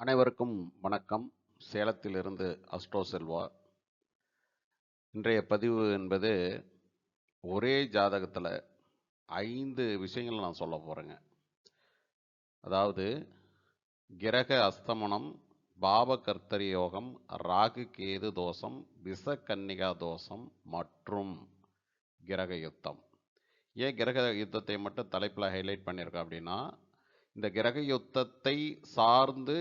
அனைவருக்கும் வணக்கம். சேலத்திலிருந்து அஸ்ட்ரோ செல்வா. இன்றைய பதிவு என்பது ஒரே ஜாதகத்தில் ஐந்து விஷயங்கள் நான் சொல்ல போகிறேங்க அதாவது கிரக அஸ்தமனம் பாபகர்த்தரி யோகம் ராகு கேது தோஷம் விசக்கன்னிகா தோஷம் மற்றும் கிரக யுத்தம். ஏன் கிரக யுத்தத்தை மட்டும் தலைப்பில் ஹைலைட் பண்ணியிருக்கோம் அப்படின்னா இந்த கிரக யுத்தத்தை சார்ந்து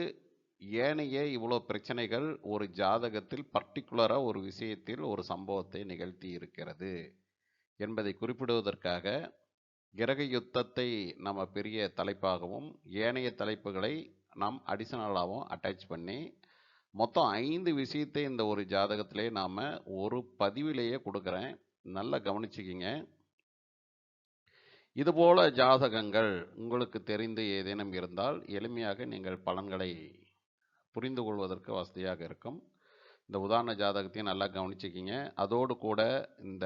ஏனைய இவ்வளோ பிரச்சனைகள் ஒரு ஜாதகத்தில் பர்டிகுலராக ஒரு விஷயத்தில் ஒரு சம்பவத்தை நிகழ்த்தி இருக்கிறது என்பதை குறிப்பிடுவதற்காக கிரக யுத்தத்தை நம்ம பெரிய தலைப்பாகவும் ஏனைய தலைப்புகளை நாம் அடிஷனலாகவும் அட்டாச் பண்ணி மொத்தம் ஐந்து விஷயத்தை இந்த ஒரு ஜாதகத்திலே நாம் ஒரு பதிவிலேயே கொடுக்குறேன். நல்லா கவனிச்சுக்கிங்க. இதுபோல ஜாதகங்கள் உங்களுக்கு தெரிந்து ஏதேனும் இருந்தால் எளிமையாக நீங்கள் பலன்களை புரிந்து கொள்வதற்கு வசதியாக இருக்கும். இந்த உதாரண ஜாதகத்தையும் நல்லா கவனிச்சுக்கிங்க. அதோடு கூட இந்த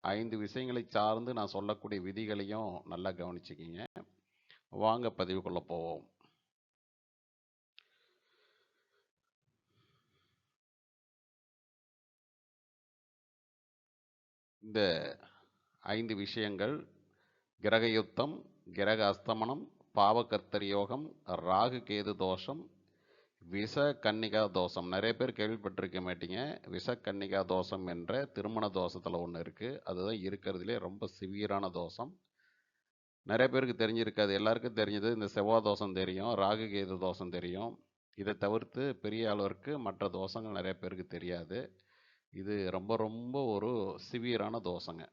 ஐந்து விஷயங்களை சார்ந்து நான் சொல்லக்கூடிய விதிகளையும் நல்லா கவனிச்சுக்கிங்க. வாங்க பதிவுக்குள்ள போவோம். இந்த ஐந்து விஷயங்கள் கிரக யுத்தம் கிரக அஸ்தமனம் பாவகர்த்தர் யோகம் ராகு கேது தோஷம் விஷ கன்னிகா தோஷம். நிறைய பேர் கேள்விப்பட்டிருக்க மாட்டீங்க. விஷ கன்னிகா தோஷம் என்ற திருமண தோஷத்தில் ஒன்று இருக்குது அதுதான் இருக்கிறதுலே ரொம்ப சிவியரான தோஷம். நிறைய பேருக்கு தெரிஞ்சிருக்காது எல்லாருக்கும் தெரிஞ்சது. இந்த செவ்வாய் தோஷம் தெரியும் ராகு கேது தோஷம் தெரியும். இதை தவிர்த்து பெரிய அளவிற்கு மற்ற தோஷங்கள் நிறைய பேருக்கு தெரியாது. இது ரொம்ப ரொம்ப ஒரு சிவியரான தோஷங்க.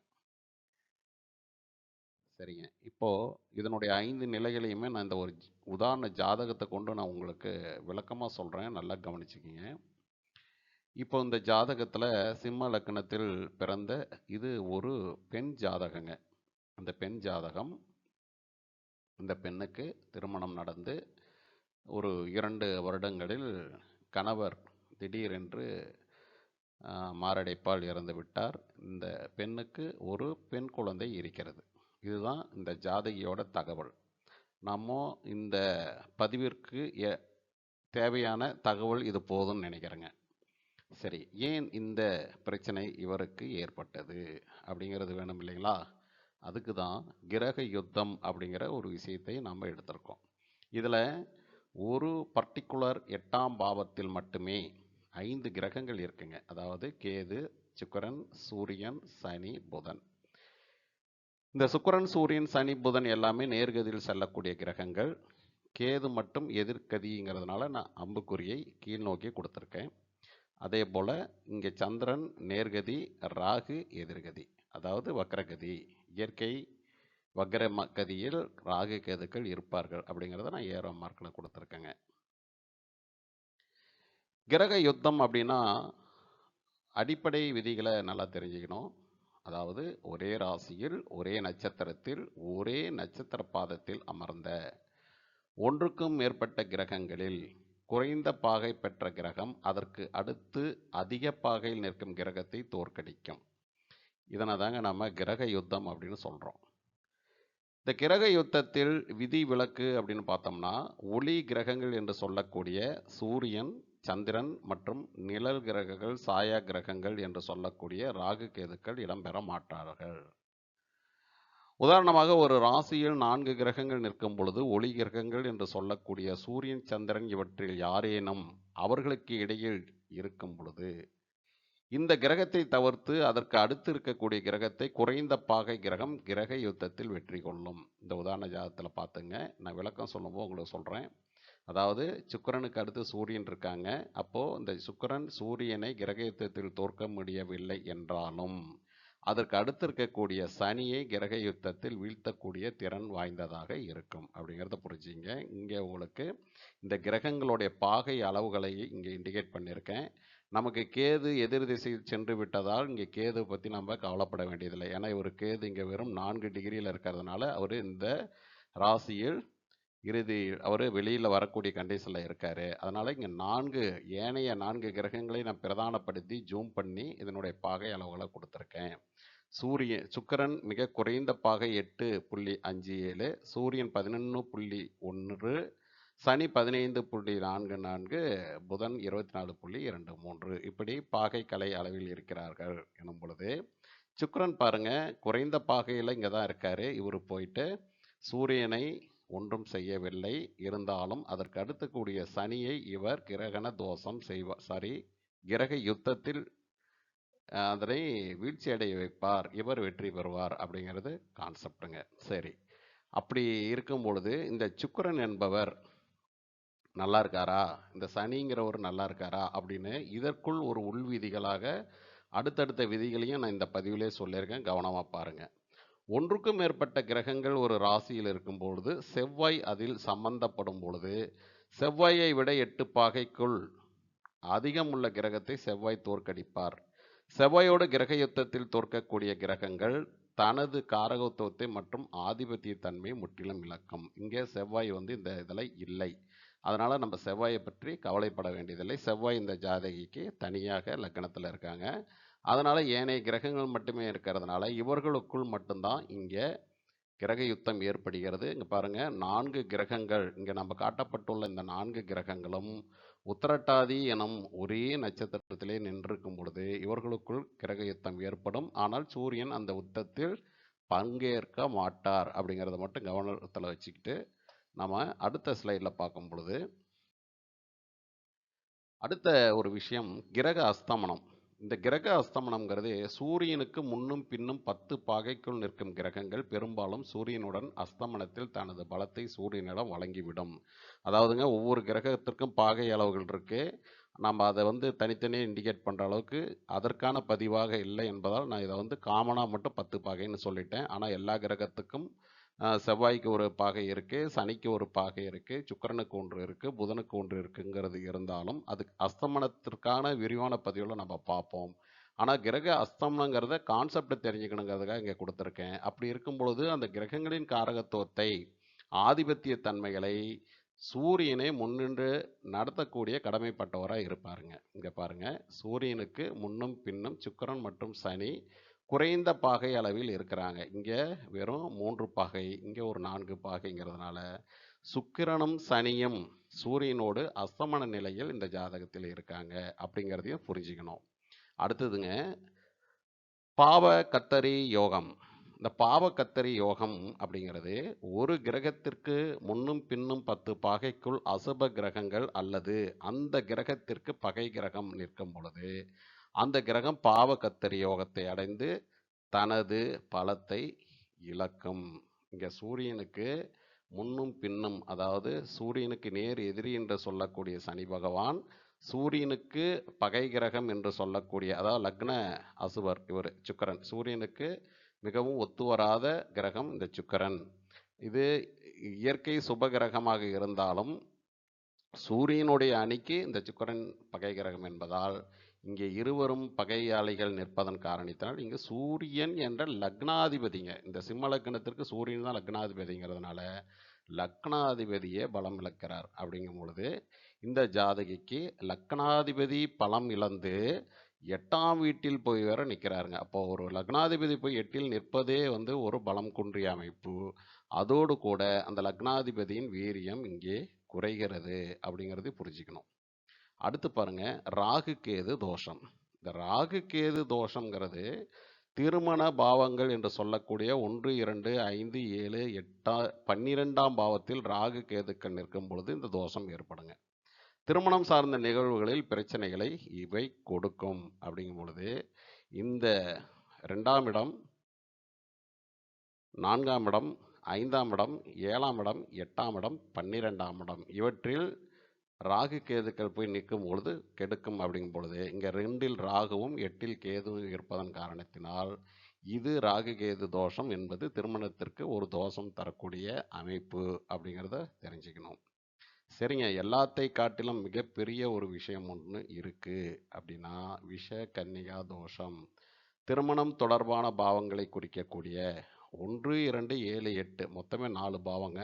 சரிங்க. இப்போது இதனுடைய ஐந்து நிலைகளையுமே நான் இந்த ஒரு உதாரண ஜாதகத்தை கொண்டு நான் உங்களுக்கு விளக்கமாக சொல்கிறேன் நல்லா கவனிச்சுக்கிங்க. இப்போ இந்த ஜாதகத்தில் சிம்ம லக்னத்தில் பிறந்த இது ஒரு பெண் ஜாதகங்க. அந்த பெண் ஜாதகம் இந்த பெண்ணுக்கு திருமணம் நடந்து ஒரு இரண்டு வருடங்களில் கணவர் திடீரென்று மாரடைப்பால் இறந்து விட்டார். இந்த பெண்ணுக்கு ஒரு பெண் குழந்தை இருக்கிறது. இதுதான் இந்த ஜாதகியோட தகவல். நம்ம இந்த பதிவிற்கு எ- தேவையான தகவல் இது போதும்னு நினைக்கிறேங்க. சரி ஏன் இந்த பிரச்சனை இவருக்கு ஏற்பட்டது அப்படிங்கிறது வேணும் இல்லைங்களா? அதுக்கு தான் கிரக யுத்தம் அப்படிங்கிற ஒரு விஷயத்தை நாம் எடுத்திருக்கோம். இதில் ஒரு பர்டிகுலர் எட்டாம் பாவத்தில் மட்டுமே ஐந்து கிரகங்கள் இருக்குங்க. அதாவது கேது சுக்கரன் சூரியன் சனி புதன். இந்த சுக்கரன் சூரியன் சனி புதன் எல்லாமே நேர்கதியில் செல்லக்கூடிய கிரகங்கள். கேது மட்டும் எதிர்கதிங்கிறதுனால நான் அம்புக்குறியை கீழ் நோக்கி கொடுத்துருக்கேன். அதே போல் இங்கே சந்திரன் நேர்கதி ராகு எதிர்கதி. அதாவது வக்ரகதி. இயற்கை வக்ர ம- கதியில் ராகு கேதுக்கள் இருப்பார்கள் அப்படிங்கிறத நான் ஏரோ மார்க்கில் கொடுத்துருக்கேங்க. கிரக யுத்தம் அப்படின்னா அடிப்படை விதிகளை நல்லா தெரிஞ்சுக்கணும். அதாவது ஒரே ராசியில் ஒரே நட்சத்திரத்தில் ஒரே நட்சத்திர பாதத்தில் அமர்ந்த ஒன்றுக்கும் மேற்பட்ட கிரகங்களில் குறைந்த பாகை பெற்ற கிரகம் அதற்கு அடுத்து அதிக பாகையில் நிற்கும் கிரகத்தை தோற்கடிக்கும். இதனை தாங்க நம்ம கிரக யுத்தம் அப்படின்னு சொல்கிறோம் இந்த கிரக யுத்தத்தில் விதி விலக்கு அப்படின்னு பார்த்தோம்னா ஒளி கிரகங்கள் என்று சொல்லக்கூடிய சூரியன் சந்திரன் மற்றும் நிழல் கிரகங்கள் சாயா கிரகங்கள் என்று சொல்லக்கூடிய ராகு கேதுக்கள் இடம்பெற மாட்டார்கள். உதாரணமாக ஒரு ராசியில் நான்கு கிரகங்கள் நிற்கும் பொழுது ஒளி கிரகங்கள் என்று சொல்லக்கூடிய சூரியன் சந்திரன் இவற்றில் யாரேனும் அவர்களுக்கு இடையில் இருக்கும் பொழுது இந்த கிரகத்தை தவிர்த்து அதற்கு அடுத்து இருக்கக்கூடிய கிரகத்தை குறைந்த பாகை கிரகம் கிரக யுத்தத்தில் வெற்றி கொள்ளும். இந்த உதாரண ஜாதகத்தில் பார்த்துங்க நான் விளக்கம் சொல்லும்போது உங்களுக்கு சொல்கிறேன் அதாவது சுக்கிரனுக்கு அடுத்து சூரியன் இருக்காங்க. அப்போது இந்த சுக்கிரன் சூரியனை கிரக யுத்தத்தில் தோற்க முடியவில்லை என்றாலும் அதற்கு அடுத்து இருக்கக்கூடிய சனியை கிரக யுத்தத்தில் வீழ்த்தக்கூடிய திறன் வாய்ந்ததாக இருக்கும். அப்படிங்கிறத புரிஞ்சுங்க. இங்கே உங்களுக்கு இந்த கிரகங்களுடைய பாகை அளவுகளை இங்கே இண்டிகேட் பண்ணியிருக்கேன். நமக்கு கேது எதிர் திசையில் சென்று விட்டதால் இங்கே கேது பற்றி நம்ம கவலைப்பட வேண்டியதில்லை. ஏன்னா இவர் கேது இங்கே வெறும் நான்கு டிகிரியில் இருக்கிறதுனால அவர் இந்த ராசியில் இறுதி அவர் வெளியில் வரக்கூடிய கண்டிஷனில் இருக்கார். அதனால் இங்கே நான்கு ஏனைய நான்கு கிரகங்களை நான் பிரதானப்படுத்தி ஜூம் பண்ணி இதனுடைய பாகை அளவுகளை கொடுத்துருக்கேன். சூரியன் சுக்கரன் மிக குறைந்த பாகை எட்டு புள்ளி அஞ்சு ஏழு சூரியன் பதினொன்று புள்ளி ஒன்று சனி பதினைந்து புள்ளி நான்கு நான்கு புதன் இருபத்தி நாலு புள்ளி இரண்டு மூன்று. இப்படி பாகை கலை அளவில் இருக்கிறார்கள் எனும் பொழுது சுக்கரன் பாருங்க குறைந்த பாகையில் இங்கே தான் இருக்கார். இவர் போயிட்டு சூரியனை ஒன்றும் செய்யவில்லை. இருந்தாலும் அதற்கு அடுத்தக்கூடிய சனியை இவர் கிரகண தோஷம் செய்வார் சாரி கிரக யுத்தத்தில் அதனை வீழ்ச்சி அடைய வைப்பார். இவர் வெற்றி பெறுவார் அப்படிங்கிறது கான்செப்டுங்க சரி. அப்படி இருக்கும் பொழுது இந்த சுக்கரன் என்பவர் நல்லா இருக்காரா? இந்த சனிங்கிறவர் நல்லா இருக்காரா? அப்படின்னு இதற்குள் ஒரு உள்விதிகளாக அடுத்தடுத்த விதிகளையும் நான் இந்த பதிவிலே சொல்லியிருக்கேன். கவனமாக பாருங்கள் ஒன்றுக்கும் மேற்பட்ட கிரகங்கள் ஒரு ராசியில் இருக்கும் பொழுது செவ்வாய் அதில் சம்பந்தப்படும் பொழுது செவ்வாயை விட எட்டு பாகைக்குள் அதிகம் உள்ள கிரகத்தை செவ்வாய் தோற்கடிப்பார். செவ்வாயோடு கிரக யுத்தத்தில் தோற்கக்கூடிய கிரகங்கள் தனது காரகத்துவத்தை மற்றும் ஆதிபத்திய தன்மையை முற்றிலும் இழக்கும். இங்கே செவ்வாய் வந்து இந்த இதில் இல்லை. அதனால் நம்ம செவ்வாயை பற்றி கவலைப்பட வேண்டியதில்லை. செவ்வாய் இந்த ஜாதகிக்கு தனியாக லக்கணத்தில் இருக்காங்க. அதனால் ஏனைய கிரகங்கள் மட்டுமே இருக்கிறதுனால இவர்களுக்குள் மட்டும்தான் இங்கே கிரக யுத்தம் ஏற்படுகிறது. இங்கே பாருங்கள் நான்கு கிரகங்கள் இங்கே நம்ம காட்டப்பட்டுள்ள இந்த நான்கு கிரகங்களும் உத்தரட்டாதி எனும் ஒரே நட்சத்திரத்திலே நின்றிருக்கும் பொழுது இவர்களுக்குள் கிரக யுத்தம் ஏற்படும். ஆனால் சூரியன் அந்த யுத்தத்தில் பங்கேற்க மாட்டார் அப்படிங்கிறத மட்டும் கவனத்தில் வச்சுக்கிட்டு நம்ம அடுத்த ஸ்லைடில் பார்க்கும் பொழுது அடுத்த ஒரு விஷயம் கிரக அஸ்தமனம். இந்த கிரக அஸ்தமனம்ங்கிறது சூரியனுக்கு முன்னும் பின்னும் பத்து பாகைக்குள் நிற்கும் கிரகங்கள். பெரும்பாலும் சூரியனுடன் அஸ்தமனத்தில் தனது பலத்தை சூரியனிடம் வழங்கிவிடும். அதாவதுங்க ஒவ்வொரு கிரகத்திற்கும் பாகை அளவுகள் இருக்கு. நம்ம அதை வந்து தனித்தனியாக இண்டிகேட் பண்ணுற அளவுக்கு அதற்கான பதிவாக இல்லை என்பதால் நான் இதை வந்து காமனாக மட்டும் பத்து பாகைன்னு சொல்லிட்டேன். ஆனால் எல்லா கிரகத்துக்கும் செவ்வாய்க்கு ஒரு பாகை இருக்குது சனிக்கு ஒரு பாகை இருக்குது சுக்கிரனுக்கு ஒன்று இருக்குது புதனுக்கு ஒன்று இருக்குங்கிறது இருந்தாலும் அது அஸ்தமனத்திற்கான விரிவான பதிவில் நம்ம பார்ப்போம். ஆனால் கிரக அஸ்தமனங்கிறத கான்செப்டை தெரிஞ்சுக்கணுங்கிறதுக்காக இங்கே கொடுத்துருக்கேன். அப்படி இருக்கும் பொழுது அந்த கிரகங்களின் காரகத்துவத்தை ஆதிபத்திய தன்மைகளை சூரியனை முன்னின்று நடத்தக்கூடிய கடமைப்பட்டவராக இருப்பாருங்க. இங்கே பாருங்க. சூரியனுக்கு முன்னும் பின்னும் சுக்கிரன் மற்றும் சனி குறைந்த பாகை அளவில் இருக்கிறாங்க. இங்கே வெறும் மூன்று பாகை இங்கே ஒரு நான்கு பாகைங்கிறதுனால சுக்கிரனும் சனியும் சூரியனோடு அஸ்தமன நிலையில் இந்த ஜாதகத்தில் இருக்காங்க அப்படிங்கிறதையும் புரிஞ்சுக்கணும். அடுத்ததுங்க பாவ கத்தரி யோகம். இந்த பாவ கத்தரி யோகம் அப்படிங்கிறது ஒரு கிரகத்திற்கு முன்னும் பின்னும் பத்து பாகைக்குள் அசுப கிரகங்கள் அல்லது அந்த கிரகத்திற்கு பகை கிரகம் நிற்கும் பொழுது அந்த கிரகம் பாவ கத்தரி யோகத்தை அடைந்து தனது பலத்தை இழக்கும். இங்கே சூரியனுக்கு முன்னும் பின்னும் அதாவது சூரியனுக்கு நேர் எதிரி என்று சொல்லக்கூடிய சனி பகவான் சூரியனுக்கு பகை கிரகம் என்று சொல்லக்கூடிய அதாவது லக்ன அசுவர் இவர் சுக்கிரன். சூரியனுக்கு மிகவும் ஒத்து வராத கிரகம் இந்த சுக்கிரன். இது இயற்கை சுப கிரகமாக இருந்தாலும் சூரியனுடைய அணிக்கு இந்த சுக்கிரன் பகை கிரகம் என்பதால் இங்கே இருவரும் பகையாளிகள் நிற்பதன் காரணத்தினால் இங்கே சூரியன் என்ற லக்னாதிபதிங்க. இந்த சிம்ம லக்னத்திற்கு சூரியன் தான் லக்னாதிபதிங்கிறதுனால லக்னாதிபதியே பலம் இழக்கிறார். அப்படிங்கும் பொழுது இந்த ஜாதகிக்கு லக்னாதிபதி பலம் இழந்து எட்டாம் வீட்டில் போய் வேற நிற்கிறாருங்க அப்போ ஒரு லக்னாதிபதி போய் எட்டில் நிற்பதே வந்து ஒரு பலம் குன்றிய அமைப்பு. அதோடு கூட அந்த லக்னாதிபதியின் வீரியம் இங்கே குறைகிறது அப்படிங்கிறது புரிஞ்சுக்கணும். அடுத்து பாருங்க ராகு கேது தோஷம். இந்த ராகு கேது தோஷங்கிறது திருமண பாவங்கள் என்று சொல்லக்கூடிய ஒன்று இரண்டு ஐந்து ஏழு எட்டா பன்னிரெண்டாம் பாவத்தில் ராகு கேதுக்கள் நிற்கும் பொழுது இந்த தோஷம் ஏற்படுங்க. திருமணம் சார்ந்த நிகழ்வுகளில் பிரச்சனைகளை இவை கொடுக்கும். அப்படிங்கும் பொழுது இந்த ரெண்டாம் இடம் நான்காம் இடம் ஐந்தாம் இடம் ஏழாம் இடம் எட்டாம் இடம் பன்னிரெண்டாம் இடம். இவற்றில் ராகு கேதுக்கள் போய் நிற்கும் பொழுது கெடுக்கும் அப்படிங்கும் பொழுது இங்கே ரெண்டில் ராகுவும் எட்டில் கேதுவும் இருப்பதன் காரணத்தினால் இது ராகு கேது தோஷம் என்பது திருமணத்திற்கு ஒரு தோஷம் தரக்கூடிய அமைப்பு அப்படிங்கிறத தெரிஞ்சுக்கணும். சரிங்க எல்லாத்தை காட்டிலும் மிகப்பெரிய ஒரு விஷயம் ஒன்று இருக்குது அப்படின்னா விஷ கன்னிகா தோஷம். திருமணம் தொடர்பான பாவங்களை குறிக்கக்கூடிய ஒன்று இரண்டு ஏழு எட்டு மொத்தமே நாலு பாவங்க.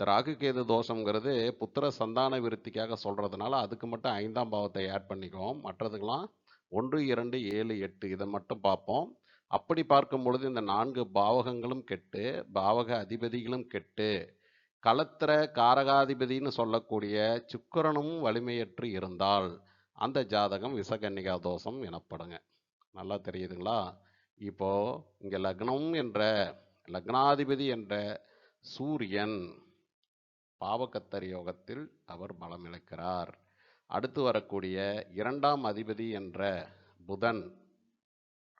இந்த ராகு கேது தோஷங்கிறது புத்திர சந்தான விருத்திக்காக சொல்கிறதுனால அதுக்கு மட்டும் ஐந்தாம் பாவத்தை ஆட் பண்ணிக்குவோம். மற்றதுக்கெல்லாம் ஒன்று இரண்டு ஏழு எட்டு இதை மட்டும் பார்ப்போம். அப்படி பார்க்கும் பொழுது இந்த நான்கு பாவகங்களும் கெட்டு பாவக அதிபதிகளும் கெட்டு. களத்திர காரகாதிபதின்னு சொல்லக்கூடிய சுக்கரனும் வலிமையற்று இருந்தால் அந்த ஜாதகம் விசகன்னிகா தோஷம் எனப்படுங்க. நல்லா தெரியுதுங்களா? இப்போது இங்கே லக்னம் என்ற லக்னாதிபதி என்ற சூரியன் பாவகத்தர் யோகத்தில் அவர் பலம் இழக்கிறார். அடுத்து வரக்கூடிய இரண்டாம் அதிபதி என்ற புதன்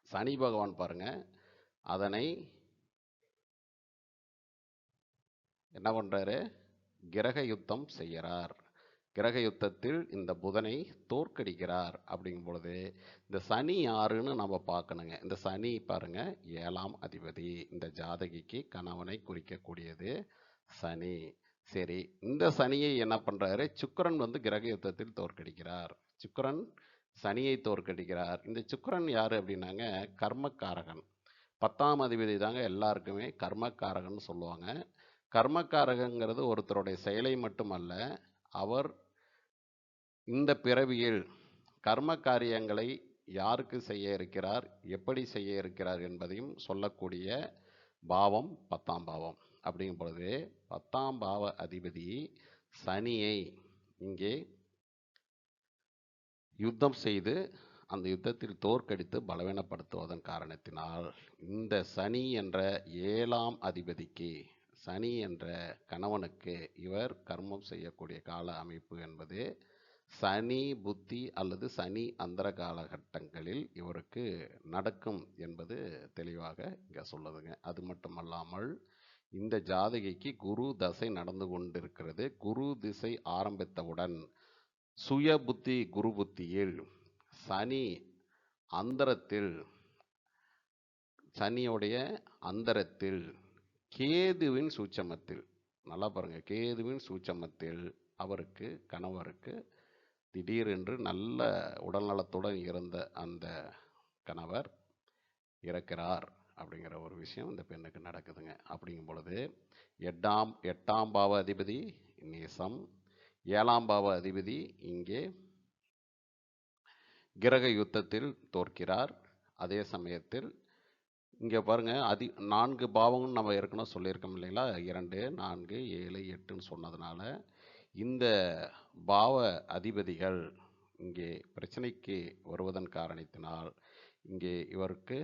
சனி பகவான் பாருங்க. அதனை என்ன பண்ணுறாரு கிரக யுத்தம் செய்கிறார். கிரக யுத்தத்தில் இந்த புதனை தோற்கடிக்கிறார் அப்படிங்கும் பொழுது இந்த சனி யாருன்னு நம்ம பார்க்கணுங்க. இந்த சனி பாருங்க ஏழாம் அதிபதி. இந்த ஜாதகிக்கு கணவனை குறிக்கக்கூடியது சனி. சரி இந்த சனியை என்ன பண்ணுறாரு சுக்கிரன் வந்து கிரக யுத்தத்தில் தோற்கடிக்கிறார். சுக்கிரன் சனியை தோற்கடிக்கிறார். இந்த சுக்கிரன் யார் அப்படின்னாங்க? கர்மக்காரகன். பத்தாம் அதிபதி தாங்க எல்லாருக்குமே கர்மக்காரகன் சொல்லுவாங்க. கர்மக்காரகங்கிறது ஒருத்தருடைய செயலை மட்டுமல்ல அவர் இந்த பிறவியில் கர்ம காரியங்களை யாருக்கு செய்ய இருக்கிறார்? எப்படி செய்ய இருக்கிறார் என்பதையும் சொல்லக்கூடிய பாவம் பத்தாம் பாவம். அப்படிங்கும் பொழுது பத்தாம் பாவ அதிபதி சனியை இங்கே யுத்தம் செய்து அந்த யுத்தத்தில் தோற்கடித்து பலவீனப்படுத்துவதன் காரணத்தினால் இந்த சனி என்ற ஏழாம் அதிபதிக்கு சனி என்ற கணவனுக்கு இவர் கர்மம் செய்யக்கூடிய கால அமைப்பு என்பது சனி புத்தி அல்லது சனி அந்தர காலகட்டங்களில் இவருக்கு நடக்கும் என்பது தெளிவாக இங்கே சொல்லுதுங்க. அது மட்டுமல்லாமல் இந்த ஜாதகிக்கு குரு தசை நடந்து கொண்டிருக்கிறது. குரு திசை ஆரம்பித்தவுடன் சுய புத்தி குரு புத்தியில் சனி அந்தரத்தில் சனியுடைய அந்தரத்தில் கேதுவின் சூட்சமத்தில் நல்லா பாருங்க கேதுவின் சூட்சமத்தில் அவருக்கு கணவருக்கு திடீரென்று நல்ல உடல்நலத்துடன் இருந்த அந்த கணவர் இறக்கிறார். அப்படிங்கிற ஒரு விஷயம் இந்த பெண்ணுக்கு நடக்குதுங்க. அப்படிங்கும் பொழுது எட்டாம் எட்டாம் பாவ அதிபதி நேசம் ஏழாம் பாவ அதிபதி இங்கே கிரக யுத்தத்தில் தோற்கிறார். அதே சமயத்தில் இங்கே பாருங்க அதி நான்கு பாவங்கள் நம்ம ஏற்கனவே சொல்லியிருக்கோம் இல்லைங்களா? இரண்டு நான்கு ஏழு எட்டுன்னு சொன்னதுனால இந்த பாவ அதிபதிகள் இங்கே பிரச்சனைக்கு வருவதன் காரணத்தினால் இங்கே இவருக்கு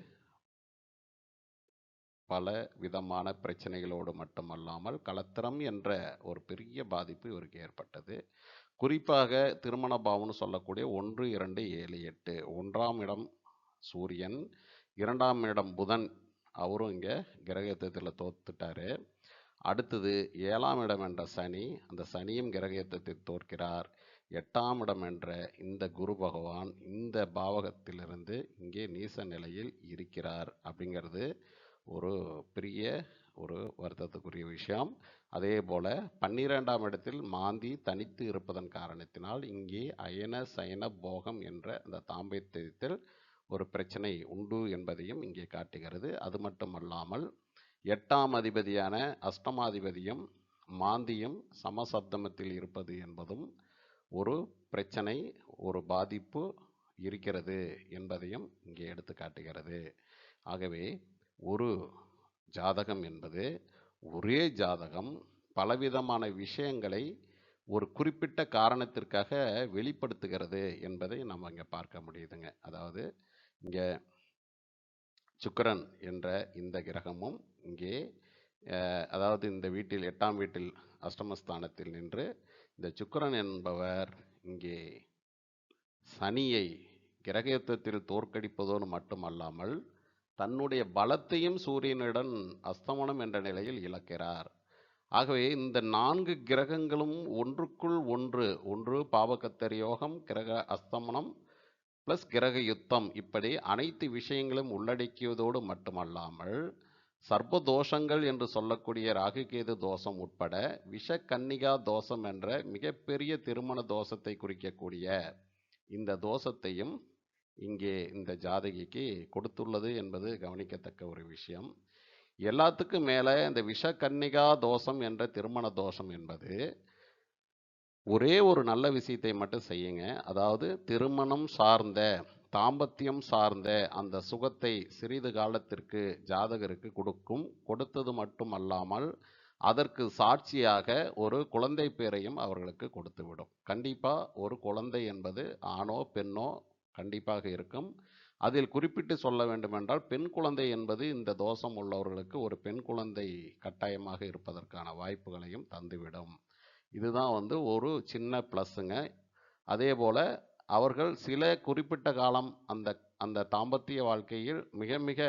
பல விதமான பிரச்சனைகளோடு மட்டுமல்லாமல் கலத்திரம் என்ற ஒரு பெரிய பாதிப்பு இவருக்கு ஏற்பட்டது. குறிப்பாக திருமண பாவம்னு சொல்லக்கூடிய ஒன்று இரண்டு ஏழு எட்டு. ஒன்றாம் இடம் சூரியன் இரண்டாம் இடம் புதன். அவரும் இங்கே கிரகயுத்தத்தில் தோத்துட்டார். அடுத்தது ஏழாம் இடம் என்ற சனி. அந்த சனியும் கிரகயுத்தத்தில் தோற்கிறார். எட்டாம் இடம் என்ற இந்த குரு பகவான் இந்த பாவகத்திலிருந்து இங்கே நீச நிலையில் இருக்கிறார் அப்படிங்கிறது ஒரு பெரிய ஒரு வருத்தத்துக்குரிய விஷயம். அதே போல் பன்னிரெண்டாம் இடத்தில் மாந்தி தனித்து இருப்பதன் காரணத்தினால் இங்கே அயன சயன போகம் என்ற அந்த தாம்பத்தியத்தில் ஒரு பிரச்சனை உண்டு என்பதையும் இங்கே காட்டுகிறது. அது மட்டுமல்லாமல் எட்டாம் அதிபதியான அஷ்டமாதிபதியும் மாந்தியும் சமசப்தமத்தில் இருப்பது என்பதும் ஒரு பிரச்சனை ஒரு பாதிப்பு இருக்கிறது என்பதையும் இங்கே எடுத்து காட்டுகிறது ஆகவே ஒரு ஜாதகம் என்பது ஒரே ஜாதகம் பலவிதமான விஷயங்களை ஒரு குறிப்பிட்ட காரணத்திற்காக வெளிப்படுத்துகிறது என்பதை நம்ம இங்கே பார்க்க முடியுதுங்க. அதாவது இங்கே சுக்கரன் என்ற இந்த கிரகமும் இங்கே அதாவது இந்த வீட்டில் எட்டாம் வீட்டில் அஷ்டமஸ்தானத்தில் நின்று இந்த சுக்கரன் என்பவர் இங்கே சனியை கிரகயுத்தத்தில் தோற்கடிப்பதோடு மட்டுமல்லாமல் தன்னுடைய பலத்தையும் சூரியனுடன் அஸ்தமனம் என்ற நிலையில் இழக்கிறார். ஆகவே இந்த நான்கு கிரகங்களும் ஒன்றுக்குள் ஒன்று ஒன்று பாவகத்தர் யோகம் கிரக அஸ்தமனம் ப்ளஸ் கிரக யுத்தம். இப்படி அனைத்து விஷயங்களும் உள்ளடக்கியதோடு மட்டுமல்லாமல் சர்ப்ப தோஷங்கள் என்று சொல்லக்கூடிய ராகுகேது தோஷம் உட்பட விஷ கன்னிகா தோஷம் என்ற மிகப்பெரிய திருமண தோஷத்தை குறிக்கக்கூடிய இந்த தோஷத்தையும் இங்கே இந்த ஜாதகிக்கு கொடுத்துள்ளது என்பது கவனிக்கத்தக்க ஒரு விஷயம். எல்லாத்துக்கும் மேலே இந்த விஷ கன்னிகா தோஷம் என்ற திருமண தோஷம் என்பது ஒரே ஒரு நல்ல விஷயத்தை மட்டும் செய்யுங்க. அதாவது திருமணம் சார்ந்த தாம்பத்தியம் சார்ந்த அந்த சுகத்தை சிறிது காலத்திற்கு ஜாதகருக்கு கொடுக்கும். கொடுத்தது மட்டும் அல்லாமல் அதற்கு சாட்சியாக ஒரு குழந்தை பேரையும் அவர்களுக்கு கொடுத்துவிடும். கண்டிப்பாக ஒரு குழந்தை என்பது ஆணோ பெண்ணோ கண்டிப்பாக இருக்கும். அதில் குறிப்பிட்டு சொல்ல வேண்டுமென்றால் பெண் குழந்தை என்பது இந்த தோஷம் உள்ளவர்களுக்கு ஒரு பெண் குழந்தை கட்டாயமாக இருப்பதற்கான வாய்ப்புகளையும் தந்துவிடும். இதுதான் வந்து ஒரு சின்ன ப்ளஸ்ஸுங்க. அதே போல் அவர்கள் சில குறிப்பிட்ட காலம் அந்த அந்த தாம்பத்திய வாழ்க்கையில் மிக மிக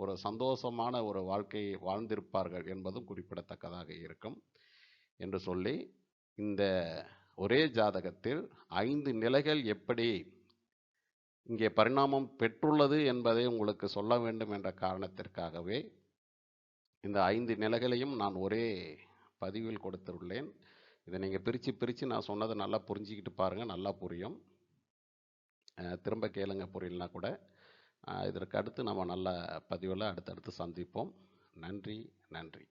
ஒரு சந்தோஷமான ஒரு வாழ்க்கையை வாழ்ந்திருப்பார்கள் என்பதும் குறிப்பிடத்தக்கதாக இருக்கும் என்று சொல்லி இந்த ஒரே ஜாதகத்தில் ஐந்து நிலைகள் எப்படி இங்கே பரிணாமம் பெற்றுள்ளது என்பதை உங்களுக்கு சொல்ல வேண்டும் என்ற காரணத்திற்காகவே இந்த ஐந்து நிலைகளையும் நான் ஒரே பதிவில் கொடுத்துள்ளேன். இதை நீங்கள் பிரித்து பிரித்து நான் சொன்னதை நல்லா புரிஞ்சிக்கிட்டு பாருங்கள் நல்லா புரியும். திரும்ப கேளுங்க புரியலனா கூட. இதற்கு அடுத்து நம்ம நல்ல பதிவில் அடுத்தடுத்து சந்திப்போம். நன்றி நன்றி.